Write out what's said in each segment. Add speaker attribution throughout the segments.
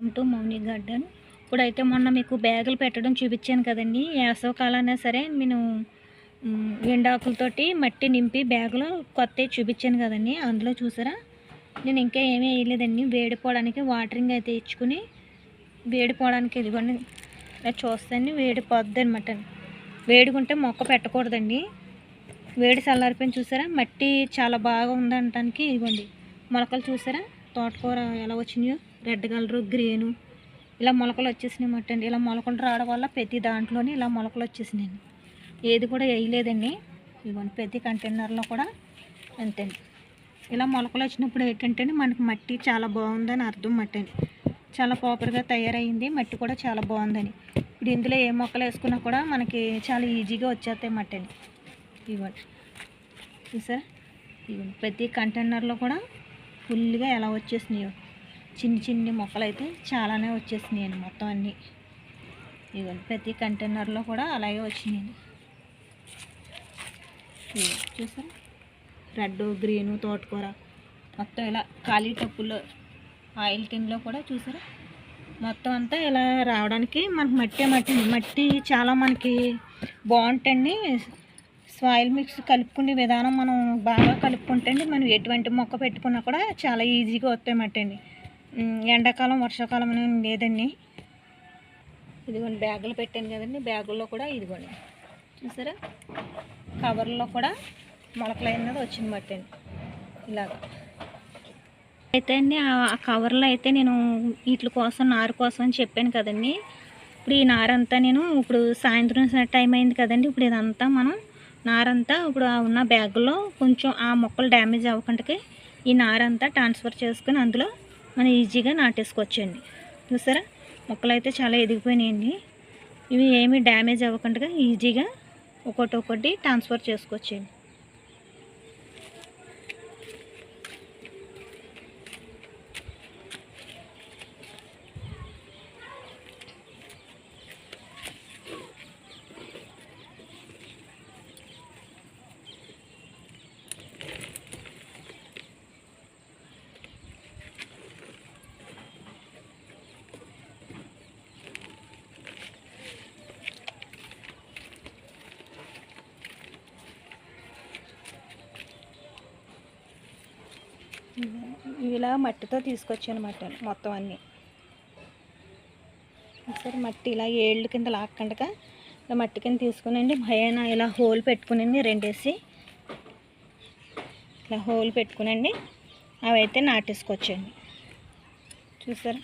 Speaker 1: Welcome to Mouni garden. ఇప్పుడైతే మొన్న మీకు బ్యాగులు పెట్టడం చూపించాను కదండి. వేసవకాలైనా సరే నేను ఎండాకులతోటి మట్టి నింపి బ్యాగులో కొత్తవి చూపించాను కదండి. అందులో చూసారా? నేను ఇంకా ఏమీ వేయలేదండి. వేడిపోవడానికి వాటరింగ్ అయితే ఇచ్చుకుని వేడిపోవడానికి ఇదిగోండి. ఇలా చూస్తాను వేడిపోద్ది అనమాట వేడిగుంటే మొక్క పెట్టకూడదండి. వేడి చల్లారిపోయిన చూసారా? మట్టి చాలా బాగా ఉందనటానికి ఇదిగోండి. మొలకలు చూసారా? తోటకూర ఎలా వచ్చినాయో? Red colour green. ఇలా మొలకలు వచ్చేసినాయి మట్టండి. ఇలా మొలకలు రావడం వల్ల ప్రతి దాంట్లోనే ఇలా మొలకలు వచ్చేసినాయి. ఏది కూడా వేయలేదండి. ఇవన్నీ ప్రతి కంటైనర్లో కూడా అంతేండి. ఇలా మొలకలు వచ్చినప్పుడు ఏంటంటే మనకి మట్టి చాలా బాగుందని అర్థం మట్టండి. చాలా ప్రాపర్గా తయారైంది. మట్టి కూడా చాలా బాగుందని. ఇప్పుడు ఇందులో ఏ మొక్కలు వేసుకున్నా కూడా మనకి చాలా ఈజీగా వచ్చేస్తాయి మట్టి అండి ఇవ్వండి చూసారా? ఇవ్వండి ప్రతి కంటైనర్లో కూడా ఫుల్గా ఎలా వచ్చేసినాయో. చిన్ని చిన్ని మొక్కలు అయితే చాలానే వచ్చేసినాయండి మొత్తం అన్నీ. ఇవ్వండి ప్రతి కంటైనర్లో కూడా అలాగే వచ్చినాయండి చూసారా? రెడ్ గ్రీను తోటకూర మొత్తం ఇలా ఖాళీ టప్పుల్లో ఆయిల్ టిన్లో కూడా చూసారా? మొత్తం అంతా ఇలా రావడానికి మనకి మట్టి మట్టి మట్టి చాలా మనకి బాగుంటుంది సాయిల్ మిక్స్ కలుపుకునే విధానం మనం బాగా కలుపుకుంటే మనం ఎటువంటి మొక్క పెట్టుకున్నా కూడా చాలా ఈజీగా వస్తాయి మట్టి అండి. ఎండాకాలం వర్షాకాలం అనేది లేదండి. ఇదిగోండి బ్యాగులు పెట్టాను కదండి. బ్యాగుల్లో కూడా ఇదిగోండి. చూసారా? కవర్లో కూడా మొలకలు అయినది వచ్చింది మట్టి అండి ఇలాగా. అయితే అండి ఆ కవర్లో అయితే నేను వీటి కోసం నారు కోసం అని చెప్పాను కదండి. ఇప్పుడు ఈ నారంతా నేను ఇప్పుడు సాయంత్రం టైం అయింది కదండి. ఇప్పుడు ఇదంతా మనం నారంతా ఇప్పుడు ఉన్న బ్యాగులో కొంచెం ఆ మొక్కలు డ్యామేజ్ అవ్వకుండా ఈ నారంతా ట్రాన్స్ఫర్ చేసుకుని అందులో మనం ఈజీగా నాటేసుకోవచ్చండి. చూసారా? మొక్కలు అయితే చాలా ఎదిగిపోయినాయండి. ఇవి ఏమీ డ్యామేజ్ అవ్వకుండా ఈజీగా ఒకటి ఒకటి ట్రాన్స్ఫర్ చేసుకోవచ్చండి. ఇలా మట్టితో తీసుకొచ్చాను మొత్తం అన్నీ. సరే మట్టి ఇలా ఏళ్ళు కింద లాక్కండగా ఇలా మట్టి కింద తీసుకునండి. భయాన ఇలా హోల్ పెట్టుకునండి రెండేసి. ఇలా హోల్ పెట్టుకునండి. అవి అయితే నాటేసుకొచ్చండి చూసారా?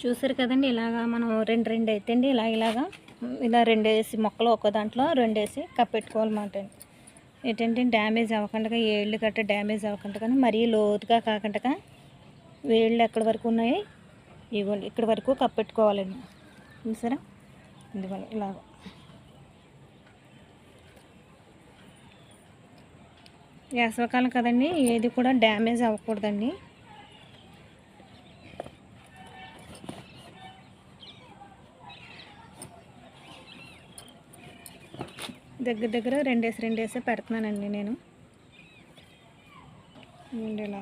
Speaker 1: చూసారు కదండి ఇలాగా మనం రెండు రెండు అయితే అండి ఇలా ఇలాగా. ఇలా రెండేసి మొక్కలు ఒక దాంట్లో రెండేసి కప్పెట్టుకోవాలన్నమాట అండి ఏంటంటే డ్యామేజ్ అవ్వకుండా ఏళ్ళు గట్ట డ్యామేజ్ అవ్వకుండా కానీ మరీ లోతుగా కాకుండా వేళ్ళు ఎక్కడి వరకు ఉన్నాయి ఇవ్వండి. ఇక్కడి వరకు కప్పెట్టుకోవాలండి. చూసారా? ఇదిగోండి ఇలాగ. వేసవకాలం కదండి ఏది కూడా డ్యామేజ్ అవ్వకూడదండి. దగ్గర దగ్గర రెండేసి రెండేసే పెడుతున్నానండి నేను. ఇలా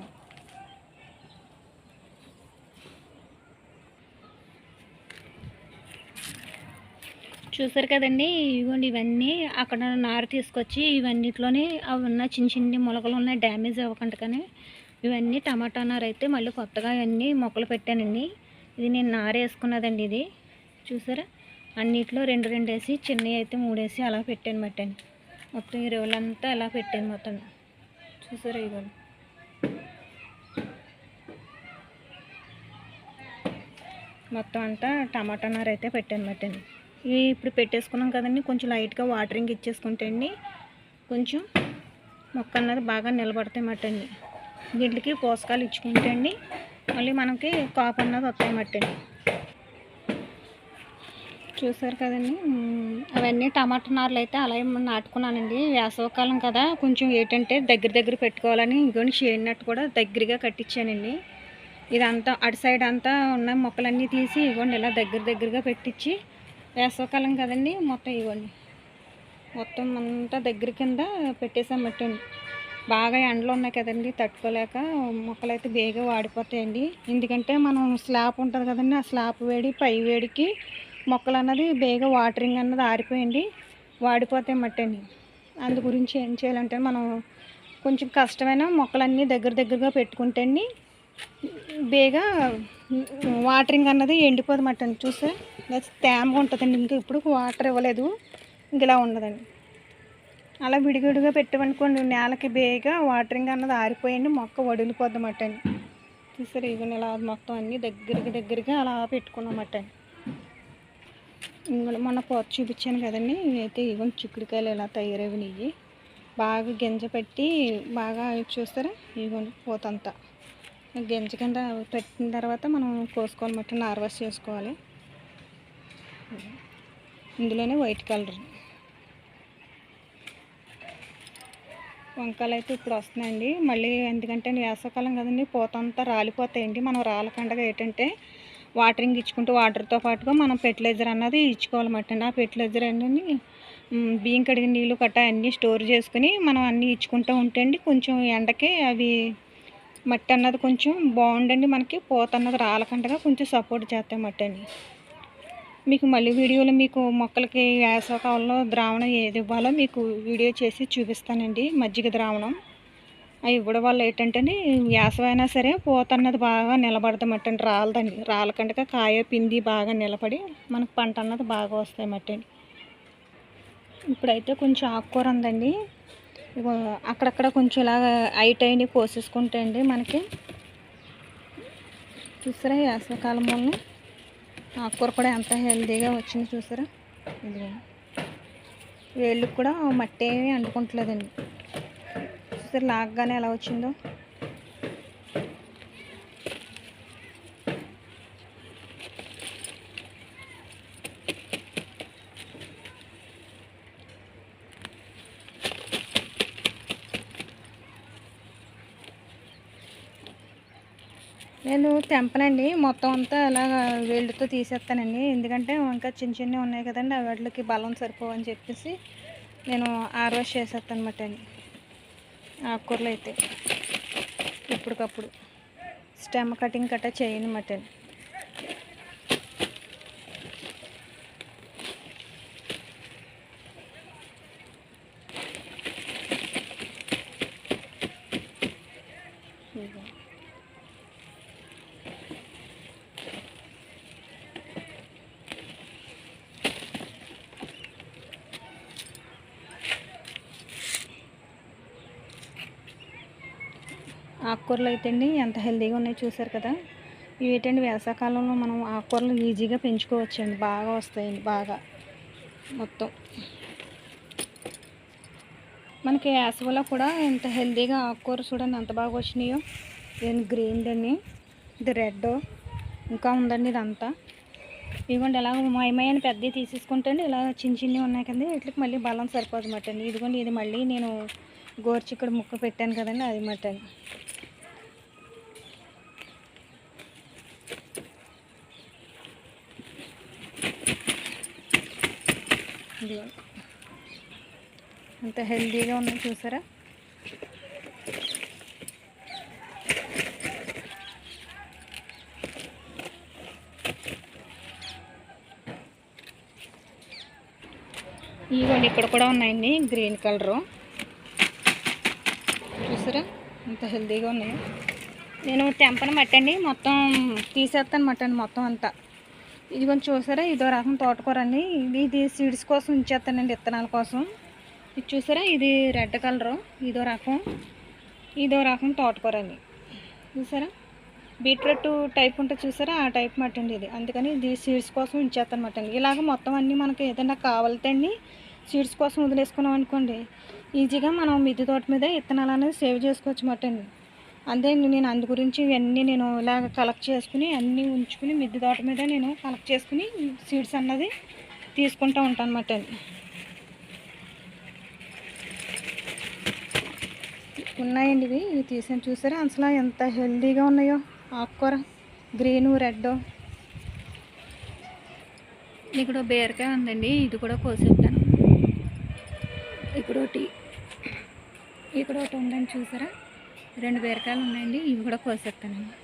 Speaker 1: చూసారు కదండి ఇవ్వండి ఇవన్నీ. అక్కడ నారు తీసుకొచ్చి ఇవన్నిట్లోనే అవి ఉన్న చిన్న చిన్ని మొలకలు ఉన్నాయి డ్యామేజ్ అవ్వకుండా కానీ. ఇవన్నీ టమాటా నారు అయితే మళ్ళీ కొత్తగా ఇవన్నీ మొక్కలు పెట్టానండి. ఇది నేను నారు వేసుకున్నదండి ఇది. చూసారా? అన్నిట్లో రెండు రెండు వేసి చిన్నవి అయితే మూడేసి అలా పెట్టాను మట్టండి మొత్తం ఈ రోజులంతా అలా పెట్టాను మొత్తం చూసారా ఇవ్వండి మొత్తం అంతా టమాటా నార అయితే పెట్టాను మట్టండి ఇవి ఇప్పుడు పెట్టేసుకున్నాం కదండి కొంచెం లైట్గా వాటరింగ్ ఇచ్చేసుకుంటే అండి కొంచెం మొక్క అన్నది బాగా నిలబడతాయి మట్టండి వీటికి పోషకాలు ఇచ్చుకుంటే అండి మళ్ళీ మనకి కాపు అన్నది వస్తాయి మట్టండి చూసారు కదండి. అవన్నీ టమాటా నార్లు అయితే అలాగే నాటుకున్నానండి. వేసవకాలం కదా కొంచెం ఏంటంటే దగ్గర దగ్గర పెట్టుకోవాలని ఇంకొని చేయనట్టు కూడా దగ్గరగా కట్టించానండి. ఇదంతా అటు సైడ్ అంతా ఉన్న మొక్కలన్నీ తీసి ఇవ్వండి ఇలా దగ్గర దగ్గరగా పెట్టించి వేసవకాలం కదండి మొత్తం ఇవ్వండి. మొత్తం అంతా దగ్గర కింద పెట్టేసామట్టండి బాగా ఎండలు ఉన్నాయి కదండి తట్టుకోలేక మొక్కలు అయితే బేగా వాడిపోతాయండి. ఎందుకంటే మనం స్లాబ్ ఉంటుంది కదండి ఆ స్లాబ్ వేడి పై వేడికి మొక్కలు అన్నది బేగా వాటరింగ్ అన్నది ఆరిపోయండి వాడిపోతాయి మట్టని. అందు గురించి ఏం చేయాలంటే మనం కొంచెం కష్టమైన మొక్కలన్నీ దగ్గర దగ్గరగా పెట్టుకుంటే అండి బేగా వాటరింగ్ అన్నది ఎండిపోదు మట్టని చూస్తే తేమగా ఉంటుందండి. ఇంకా ఇప్పుడు వాటర్ ఇవ్వలేదు. ఇంక ఇలా ఉండదండి అలా విడివిడిగా పెట్టమనుకోండి నేలకి బేగా వాటరింగ్ అన్నది ఆరిపోయండి మొక్క వడిలిపోద్దన్నమాట అండి చూసారు ఇవన్నీ ఇలా మొత్తం అన్నీ దగ్గరికి దగ్గరగా అలా పెట్టుకున్నామట ఇందులో మొన్న పోత చూపించాను కదండి. అయితే ఇవన్నీ చిక్కుడుకాయలు ఇలా తయారవినాయి బాగా గింజ పెట్టి బాగా చూస్తారా? ఇవ్వండి పోతంతా. గింజ కింద పెట్టిన తర్వాత మనం కోసుకోవాలన్నమాట నార్వస్ చేసుకోవాలి. ఇందులోనే వైట్ కలర్. వంకాయలు అయితే ఇప్పుడు వస్తున్నాయండి. మళ్ళీ ఎందుకంటే వేసవకాలం కదండి పూత అంతా రాలిపోతాయండి. మనం రాలకండగా ఏంటంటే వాటరింగ్ ఇచ్చుకుంటూ వాటర్తో పాటుగా మనం ఫెర్టిలైజర్ అన్నది ఇచ్చుకోవాలన్నమాట అండి ఆ ఫెర్టిలైజర్ అన్నీ బియ్యం కడిగిన నీళ్ళు కట్ట అన్నీ స్టోర్ చేసుకుని మనం అన్నీ ఇచ్చుకుంటూ ఉంటే అండి కొంచెం ఎండకి అవి మట్టి అన్నది కొంచెం బాగుండండి మనకి పూత అన్నది రాలకుండా కొంచెం సపోర్ట్ చేస్తాయి మట్టి మీకు మళ్ళీ వీడియోలో మీకు మొక్కలకి వేసవకాలంలో ద్రావణం ఏది ఇవ్వాలో మీకు వీడియో చేసి చూపిస్తానండి. మజ్జిగ ద్రావణం. అవి ఇవ్వడం వల్ల ఏంటంటే వేసవైనా సరే పూత అన్నది బాగా నిలబడతామట రాలదండి. రాలకండక కాయ పిండి బాగా నిలబడి మనకు పంట అన్నది బాగా వస్తాయి మట్టండి. ఇప్పుడైతే కొంచెం ఆకుకూర ఉందండి. అక్కడక్కడ కొంచెం ఇలా హైట్ అయినవి కోసేసుకుంటే అండి మనకి. చూసారా వేసవకాలం వల్ల ఆకుకూర కూడా ఎంత హెల్తీగా వచ్చింది చూసారా? ఇది వేళ్ళకి కూడా మట్టి ఏమీ అంటుకుంటలేదండి. చూసారు లాగ్గానే ఎలా వచ్చిందో. నేను తెంపనండి. మొత్తం అంతా ఇలాగ వేళ్ళతో తీసేస్తానండి. ఎందుకంటే ఇంకా చిన్న చిన్నవి ఉన్నాయి కదండి ఆ వాటికి బలం సరిపోవని చెప్పేసి నేను ఆర్వాష్ చేసేస్తాను అనమాట అండి. ఆకుకూరలు అయితే ఇప్పటికప్పుడు. స్టెమ్ కటింగ్ కట్ట చేయను మటన్. ఆకుకూరలు అయితే అండి ఎంత హెల్తీగా ఉన్నాయో చూసారు కదా. ఇవి ఏంటండి వేసవకాలంలో మనం ఆకుకూరలు ఈజీగా పెంచుకోవచ్చండి. బాగా వస్తాయండి బాగా. మొత్తం. మనకి వేసవిలో కూడా ఎంత హెల్తీగా ఆకుకూర చూడండి ఎంత బాగా వచ్చినాయో. ఇది గ్రీన్ అండి. ఇది రెడ్ ఇంకా ఉందండి ఇదంతా. ఇదిగోండి ఇలా మయమయ అని పెద్దవి తీసేసుకుంటే అండి ఇలా చిన్న చిన్నవి ఉన్నాయి కదండి. వీటికి మళ్ళీ బలం సరిపోదు మాట అండి. ఇదిగోండి ఇది మళ్ళీ నేను గోరుచిక్కుడు ముక్క పెట్టాను కదండి అది మటన్. అంత హెల్దీగా ఉన్నాయి చూసారా? ఇవన్నీ ఇక్కడ కూడా ఉన్నాయండి గ్రీన్ కలరు. చూసారా ఇంత హెల్తీగా ఉన్నాయి. నేను తెంపని మట్టండి మొత్తం తీసేస్తాను మట్టండి మొత్తం అంతా. ఇది కొంచెం చూసారా? ఇదో రకం తోటకూర అండి. ఇది ఇది సీడ్స్ కోసం ఉంచేస్తానండి విత్తనాల కోసం. ఇది చూసారా? ఇది రెడ్ కలరు. ఇదో రకం. ఇదో రకం తోటకూర అండి. చూసారా? బీట్రూట్ టైప్ ఉంటుంది చూసారా? ఆ టైప్ మట్టండి ఇది. అందుకని ఇది సీడ్స్ కోసం ఉంచేస్తాను మట్టండి ఇలాగ మొత్తం అన్నీ మనకి ఏదైనా కావాలితే అండి సీడ్స్ కోసం వదిలేసుకున్నాం అనుకోండి ఈజీగా మనం మిద్దె తోట మీద విత్తనాలు అనేది సేవ్ చేసుకోవచ్చు మట్టండి అంతే నేను అందు గురించి ఇవన్నీ నేను ఇలాగ కలెక్ట్ చేసుకుని అన్నీ ఉంచుకుని మిద్దె తోట మీద నేను కలెక్ట్ చేసుకుని సీడ్స్ అన్నది తీసుకుంటూ ఉంటాను అన్నమాట అండి ఉన్నాయండి ఇవి ఇవి తీసాను. చూసారా? అసలు ఎంత హెల్దీగా ఉన్నాయో. ఆకుకూర గ్రీను రెడ్ ఇక్కడ బీరకాయ ఉందండి ఇది కూడా కోసేస్తాను ఇక్కడ ఒకటి ఉందని చూసారా? రెండు బీరకాయలు ఉన్నాయండి ఇవి కూడా కోసేస్తానండి.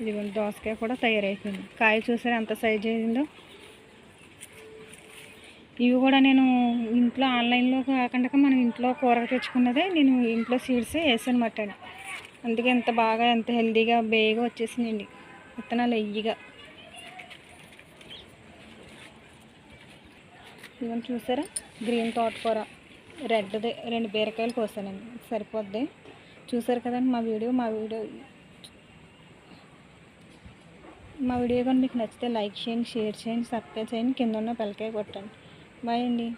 Speaker 2: ఇదిగోండి దోసకాయ కూడా తయారైపోయింది. కాయ చూసారా ఎంత సైజ్ అయిందో? ఇవి కూడా నేను ఇంట్లో ఆన్లైన్లో కాకుండా మనం ఇంట్లో కూరగా తెచ్చుకున్నదే నేను ఇంట్లో సీడ్స్ వేసాను మట్టండి అందుకే ఎంత బాగా ఎంత హెల్తీగా బేగా వచ్చేసిందండి. విత్తనాలు ఎయ్యిగా ఇవన్నీ చూసారా? గ్రీన్ తోటకూర. రెడ్ది రెండు బీరకాయలు కోసానండి. సరిపోద్ది. చూసారు కదండి మా వీడియో మా వీడియో మా వీడియో కానీ మీకు నచ్చితే లైక్ చేయండి షేర్ చేయండి సబ్స్క్రైబ్ చేయండి కింద ఉన్న పిల్లకాయ కొట్టండి. బాయ్ అండి.